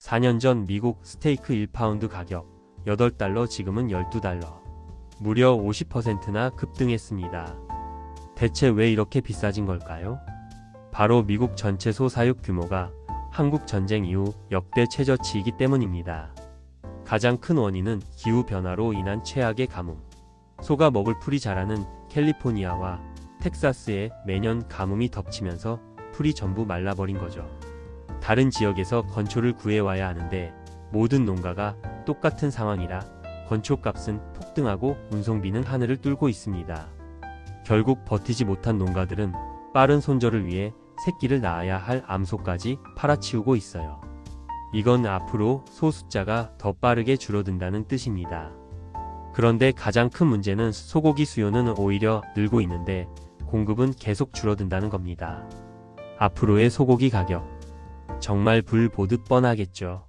4년 전 미국 스테이크 1파운드 가격 8달러 지금은 12달러. 무려 50%나 급등했습니다. 대체 왜 이렇게 비싸진 걸까요? 바로 미국 전체 소사육 규모가 한국 전쟁 이후 역대 최저치이기 때문입니다. 가장 큰 원인은 기후 변화로 인한 최악의 가뭄. 소가 먹을 풀이 자라는 캘리포니아와 텍사스에 매년 가뭄이 덮치면서 풀이 전부 말라버린 거죠. 다른 지역에서 건초를 구해와야 하는데 모든 농가가 똑같은 상황이라 건초값은 폭등하고 운송비는 하늘을 뚫고 있습니다. 결국 버티지 못한 농가들은 빠른 손절을 위해 새끼를 낳아야 할 암소까지 팔아치우고 있어요. 이건 앞으로 소 숫자가 더 빠르게 줄어든다는 뜻입니다. 그런데 가장 큰 문제는 소고기 수요는 오히려 늘고 있는데 공급은 계속 줄어든다는 겁니다. 앞으로의 소고기 가격 정말 불 보듯 뻔하겠죠.